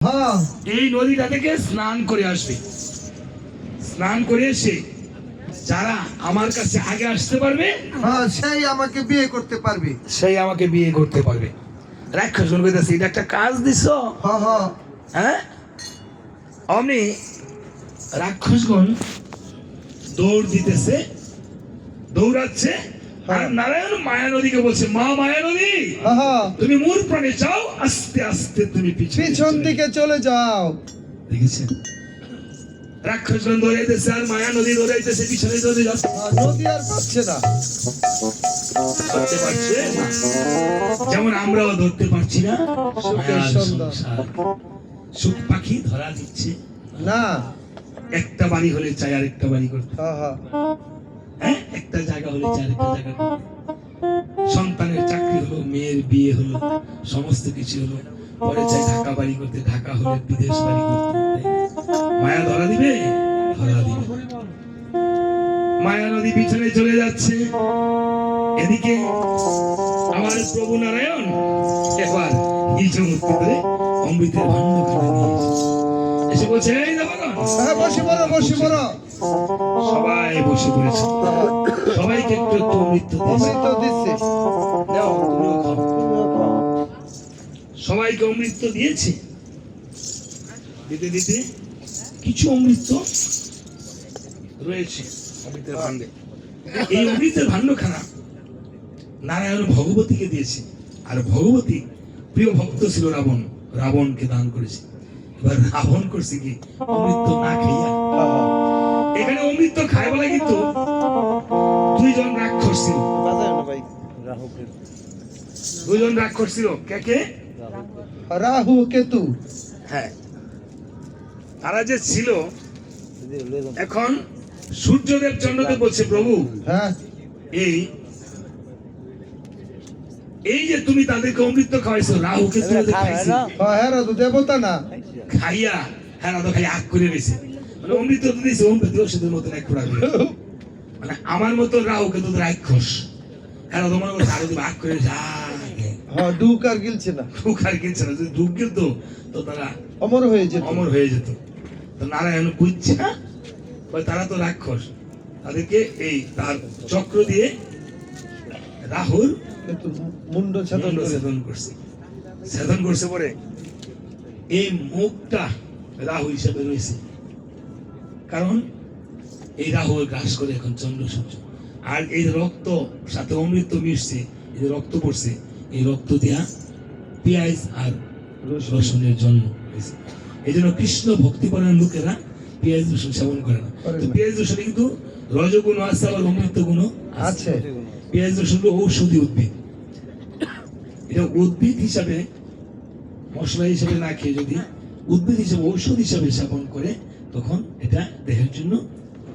হ্যাঁ। এই নদীটা থেকে স্নান করে আসবে। স্নান করে এসে যারা আমার কাছে আগে আসতে পারবে হ্যাঁ সেই আমাকে বিয়ে করতে পারবে। সেই আমাকে বিয়ে করতে পারবে। রাক্ষস কইতেছে এটা একটা কাজ দিছ? হ্যাঁ। হ্যাঁ? অমনি রাক্ষসগণ দৌড় দিতেছে দৌড়াচ্ছে আর নারায়ণ মায়া নদীকে বলছে মা মায়া নদী হ্যাঁ, হ্যাঁ তুমি মূল প্রাণে যাও আস্তে আস্তে তুমি পিছনে দিকে চলে যাও। দেখেছেন? রাক্ষসগণ দৌড়াইতেছে আর মায়া নদী দৌড়াইতেছে পিছনে নদী যাচ্ছে। হ্যাঁ, নদী আর পাচ্ছে না। ধরতে পারছে যেমন আমরাও ধরতে পারছি না। সুখ পাখি ধরা দিচ্ছে। না। একটা বাড়ি হলে চাই আরেকটা বাড়ি করতে। একটা জায়গা হলে চাই জায়গা। সন্তানের চাকরি হলো, মেয়ের বিয়ে হলো, সমস্ত কিছু হলো। পরে চাই ঢাকা বাড়ি করতে, ঢাকা হলে বিদেশ বাড়ি করতে। মায়া ধরা দিবে? ধরা দিবে। মায়া নদী পিছনে চলে যাচ্ছে। এদিকে আমার প্রভু নারায়ণ এবার হিজম মুক্তি করে অমৃতের ভাণ্ড খানা নিয়ে এসে বলছে, এই বসে পড়ো বসে পড়ো। সবাই বসে পড়েছে। সবাইকে একটু একটু অমৃত অমৃত দিচ্ছে। সবাইকে অমৃত দিয়েছে? দিতে দিতে? কিছু অমৃত রয়েছে? অমৃতের ভাণ্ডে। এই অমৃতের ভাণ্ডখানা নারায়ণ ভগবতীকে দিয়েছে। আর ভগবতী প্রিয় ভক্ত ছিল রাবণ। রাবণকে দান করেছে। এবার রাবণ করছে কি? অমৃত না খাইয়া। এখানে অমৃত খায় বলে কিন্তু দুইজন রাক্ষস ছিল। দুইজন রাক্ষস ছিল। কে কে? রাহু কেতু। হ্যাঁ। তারা যে ছিল এখন সূর্যদেব চন্দ্রদেব বলছে প্রভু হ্যাঁ। এই এই যে তুমি তাদেরকে অমৃত খাওয়াইছো রাহু তুমি তো হ্যাঁ দেবতা না। খাইয়া হ্যাঁ তো খালি আগ করে রয়েছে অমৃত তো দিয়েছে অমৃত ওষুধের মতন এক করে। মানে আমার মতো তো রাক্ষস। হ্যাঁ তোমার মতো আরও আগ করে হ্যাঁ ডুক আর গিলছে না। আর কিনছে না। যদি গেতো তো তারা অমর হয়ে যেত। অমর হয়ে যেত। তো নারায়ণ বুঝছে না তারা তো রাক্ষস। তাদেরকে এই তার চক্র দিয়ে রাহুল মুন্ড ছেদন ছেদন করছে। ছেদন করছে পরে এই মুখটা রাহু হিসেবে রয়েছে। কারণ এই রাহু গ্রাস করে এখন চন্দ্র সূর্য আর এই রক্ত সাথে অমৃত মিশছে এই রক্ত পড়ছে এই রক্ত দিয়া পেঁয়াজ আর রসুন। রসুনের জন্ম হয়েছে। এই জন্য কৃষ্ণ ভক্তিপরায়ণ লোকেরা পেঁয়াজ রসুন সেবন করে না। তো পেঁয়াজ রসুনে কিন্তু রজগুণ আছে আবার অমৃত গুণ আছে। পেঁয়াজ রসুন ঔষধি উদ্ভিদ। এটা উদ্ভিদ হিসাবে মশলা হিসাবে না খেয়ে যদি উদ্ভিদ হিসাবে ঔষধ হিসাবে সেবন করে তখন এটা দেহের জন্য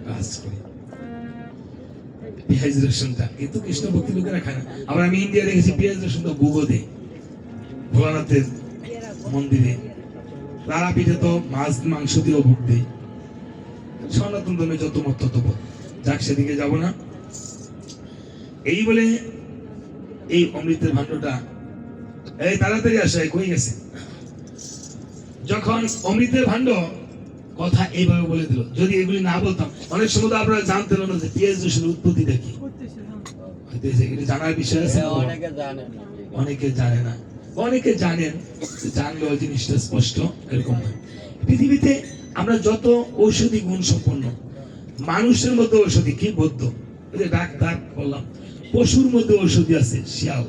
কাজ করে। পেঁয়াজ রসুনটা, কিন্তু কৃষ্ণ ভক্তি লোকেরা খায় না। আবার আমি ইন্ডিয়া দেখেছি পেঁয়াজ রসুনটা ভোগও দেয় ভোলানাথের মন্দিরে। তারাপীঠে তো মাছ, মাংস দিয়েও ভোগ দেয়। সনাতন ধর্মে যত মত তত পথ। যাক, সেদিকে যাব না। এই বলে এই অমৃতের ভাণ্ডটা, এই তাড়াতাড়ি আসে কই গেছে? যখন অমৃতের ভাণ্ড কথা এইভাবে বলে দিল। যদি এগুলি না বলতাম অনেক সময় তো আপনারা জানতেন না যে পিএস দোষের উৎপত্তিটা কি। এগুলি জানার বিষয় আছে অনেকে জানে না। অনেকে জানেন জানলেও জিনিসটা স্পষ্ট এরকম পৃথিবীতে আমরা যত ঔষধি গুণ সম্পন্ন মানুষের মধ্যে ঔষধি কি বৌদ্ধ? ওই যে ডাক্তার বললাম পশুর মধ্যে ঔষধি আছে শিয়াল।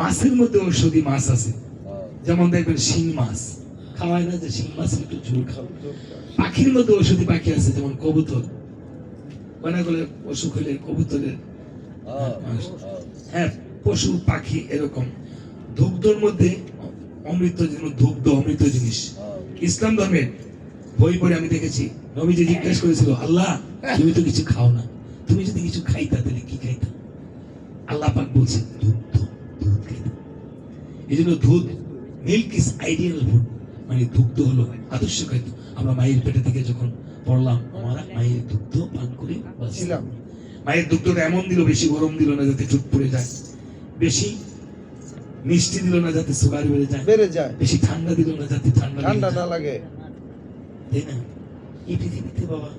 মাছের মধ্যে ঔষধি মাছ আছে। যেমন দেখবেন শিং মাছ। খাওয়ায় না যে শিং মাছ একটু ঝোল খাও পাখির মধ্যে ঔষধি পাখি আছে, যেমন কবুতর। কয়না বলে অসুখ হলে কবুতরের হ্যাঁ পশু, পাখি এরকম। দুগ্ধর মধ্যে অমৃত জিনিস দুগ্ধ, অমৃত জিনিস। ইসলাম ধর্মের বই পড়ে আমি দেখেছি, নবীজি জিজ্ঞেস করেছিল, আল্লাহ, তুমি তো কিছু খাও না। তুমি যদি কিছু খাইতা, তাহলে কি খাইতা? আল্লাহ পাক বলছে, দুধ দুধ খাইতা। এই জন্য দুধ মিল্ক ইজ আইডিয়াল ফুড মানে দুগ্ধ হলো আদর্শ খাদ্য। আমরা মায়ের পেটে থেকে যখন পড়লাম আমরা মায়ের দুগ্ধ পান করে বাঁচলাম। ছিলাম। মায়ের দুগ্ধটা এমন দিল বেশি গরম দিল না যাতে চুপ পড়ে যায়। বেশি মিষ্টি দিল না যাতে সুগার বেড়ে যায়। বেড়ে যায়। বেশি ঠান্ডা দিল না যাতে ঠান্ডা ঠান্ডা না লাগে। তাই না? এই পৃথিবীতে বাবা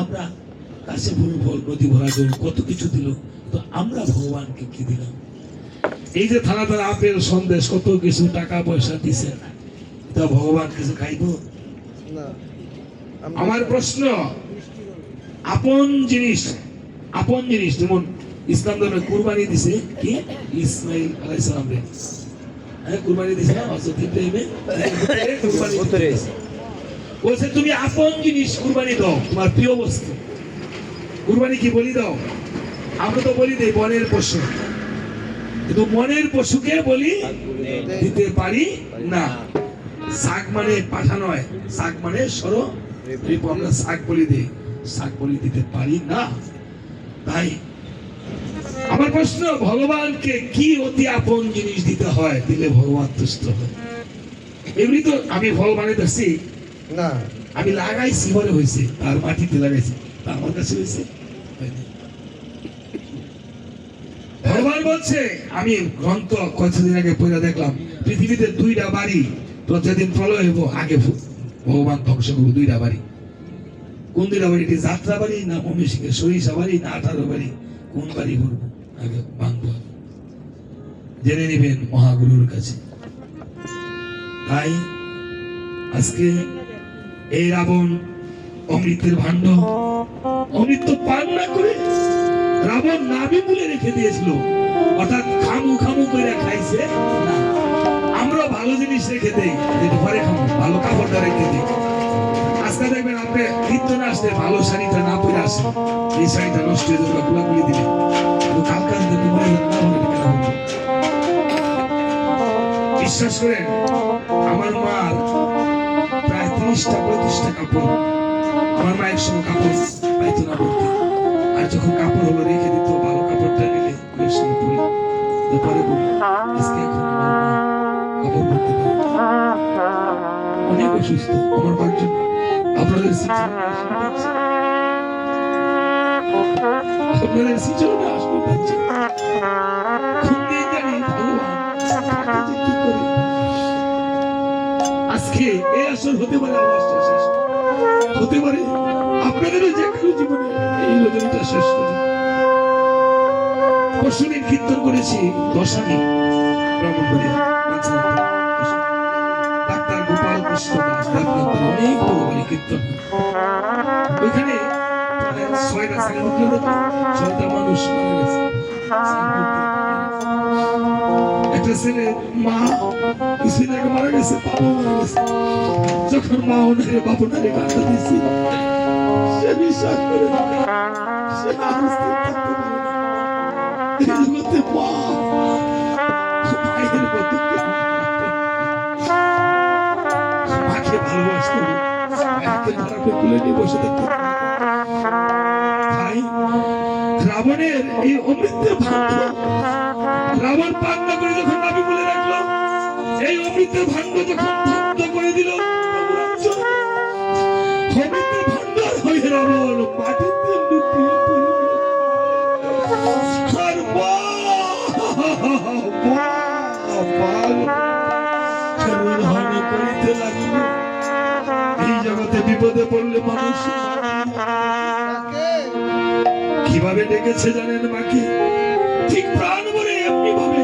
আমরা কাছে ভুল ভল নদী ভরা জল কত কিছু দিল তো আমরা ভগবানকে কি দিলাম? এই যে থানা থানা আপেল সন্দেশ কত কিছু টাকা পয়সা দিছেন তা ভগবান কিছু খাইব? আমার প্রশ্ন আপন জিনিস আপন জিনিস যেমন ইসলাম ধর্মে কুরবানি দিছে কি? ইসমাইল আলাইহিস সালাম রে। হ্যাঁ কুরবানি দিছে না? ইব্রাহিমে কুরবানি বলছে তুমি আপন জিনিস কুরবানি দাও তোমার প্রিয় বস্তু। কুরবানি কি বলি দাও? আমরা তো বলি দেই বনের পশু। কিন্তু মনের পশুকে বলি দিতে পারি না। শাক মানে পাঠা নয় শাক মানে সর। রিপু আমরা শাক বলি দিই। শাক বলি দিতে পারি না। তাই আমার প্রশ্ন ভগবানকে কি অতি আপন জিনিস দিতে হয় দিলে ভগবান তুষ্ট হয়? এমনি তো আমি ফল মানে দেখছি না। আমি লাগাইছি বলে হয়েছে তার মাটিতে লাগাইছি তা আমার কাছে হয়েছে? ভগবান বলছে আমি গ্রন্থ কয়েকদিন আগে পড়ে দেখলাম পৃথিবীতে দুইটা বাড়ি তো যেদিন প্রলয় হইব, আগে ভগবান ধ্বংস করব, দুইটা বাড়ি। কোন দুইটা বাড়ি? এটি যাত্রা বাড়ি না অমিষিকের সরিষা বাড়ি না আঠারো বাড়ি? কোন বাড়ি করব? আগে ভাঙবো জেনে নেবেন মহাগুরুর কাছে। তাই আজকে এই রাবণ অমৃতের ভাণ্ড, অমৃত পান না করে রাবণ নাবি বলে রেখে দিয়েছিল। অর্থাৎ খামু খামু করে খাইছে। না রেখে দেই যেটা ভালো কাপড়টা রেখে দিই। আজকে দেখবেন আপনি কীর্তন আসলে ভালো শাড়িটা না পরে আসেন এই শাড়িটা নষ্ট হয়ে যাবে খোলাখুলি দিলে। কিন্তু কাল কাজ দেখতে না হলে কেন বিশ্বাস করেন, আমার মার প্রায় তিরিশটা, পঁয়ত্রিশটা কাপড়, আমার মায়ের সঙ্গে কাপড় পাইতো না পড়তে আর যখন কাপড় হলো, রেখে দিত, ভালো কাপড়টা পরে। বলি আজকে এখন আমার। অনেক অসুস্থ, আমার মার জন্য। আপনাদের আপনাদের সিজনে আসবে বাচ্চা খুব জানি এই আসর হতে পারে হতে পারে আপনাদেরও যে কারও জীবনে এই রজনীটা শেষ কীর্তন করেছি দশমী। পাঁচনাথ দশমী। ডাক্তার গোপাল কৃষ্ণ দাস দেবনাথের অনেক বড় বাড়ি কীর্তন ওইখানে ছয়টা সাইন উঠল ছয়টা মানুষ মারা গেছে একটা ছেলে মা কিছুদিন আগে মারা গেছে বাবা মারা গেছে যখন মা ওনারে বাবু নারে কান্না দিয়েছি সে বিশ্বাস করে সে আর থাকতে পারে না। এই জগতে মা কেউ না। মাকে ভালোবাসতে। মাকে ধরাকে তুলে নিয়ে বসে থাকতে হবে। রাবণের এই অমৃতের ভাগ্য রাবণ পান করে যখন নাবি বলে রাখল, এই অমৃতের ভাণ্ড যখন ধ্বংস করে দিল প্রভু ভাণ্ডার হয়ে রাবণ মাটিতে এই জগতে বিপদে পড়লে মানুষ কীভাবে ডেকেছে জানেন মাকে? ঠিক প্রাণ বলে এমনি ভাবে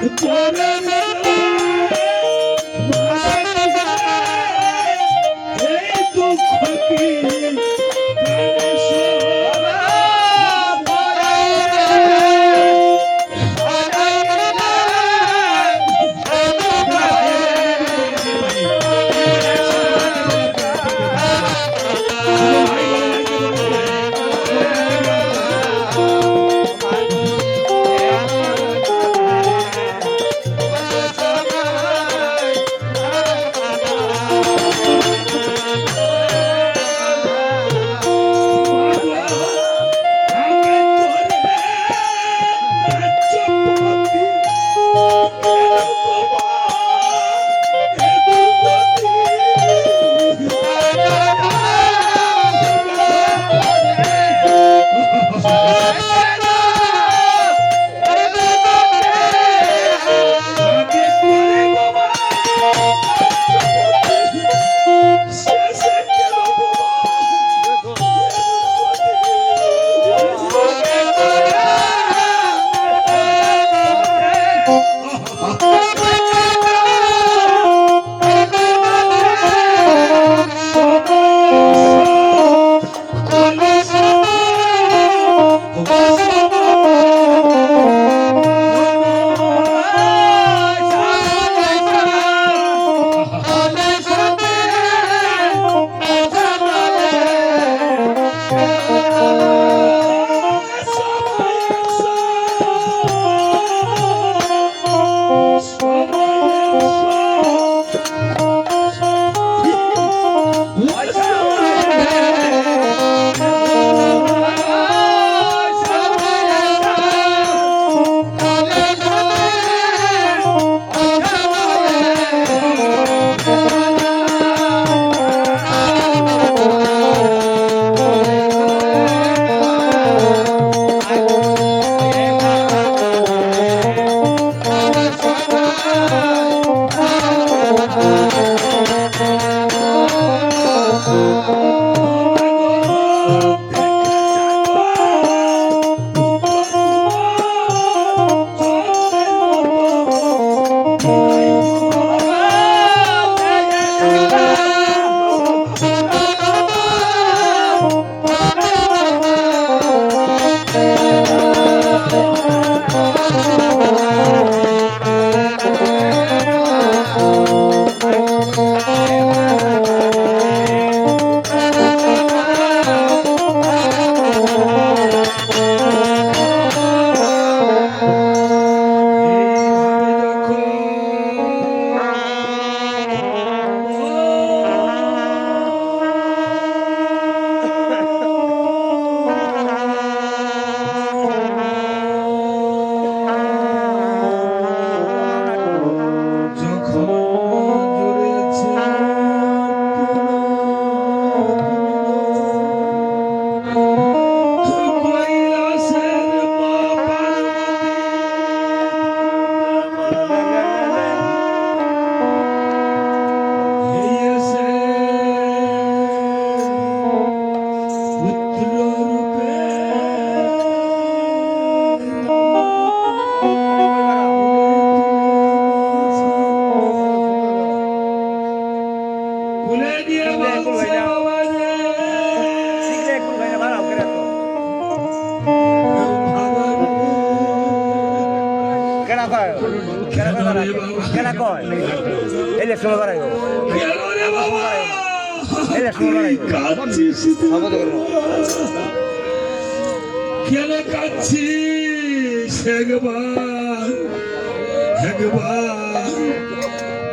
Por কেন কয়? ইলেকশন ইলেকশন কাচ্ছি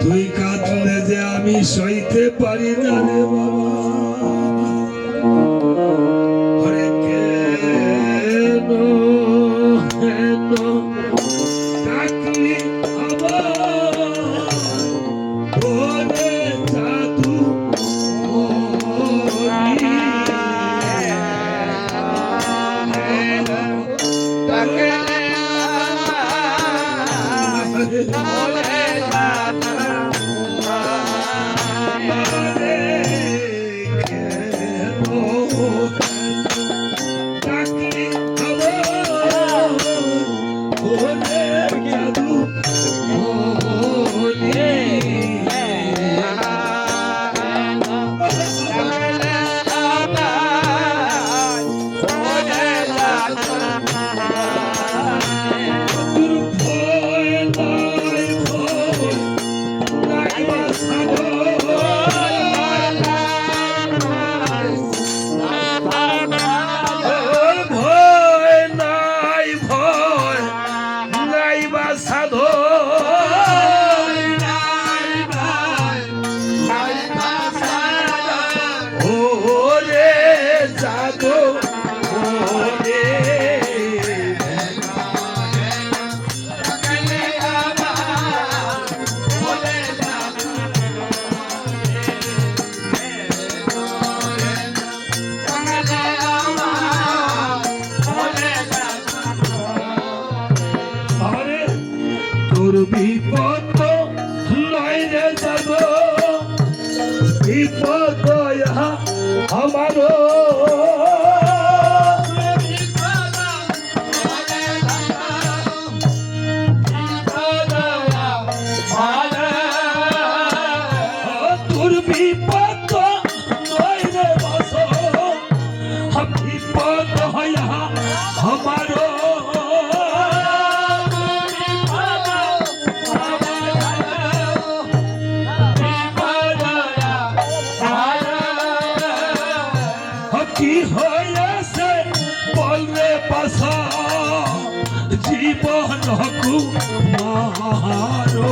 তুই কাঁদলে যে আমি সইতে পারি না রে বাবা। i can't বাইরে যাব বিপদ আমারও। জীবনকু মারো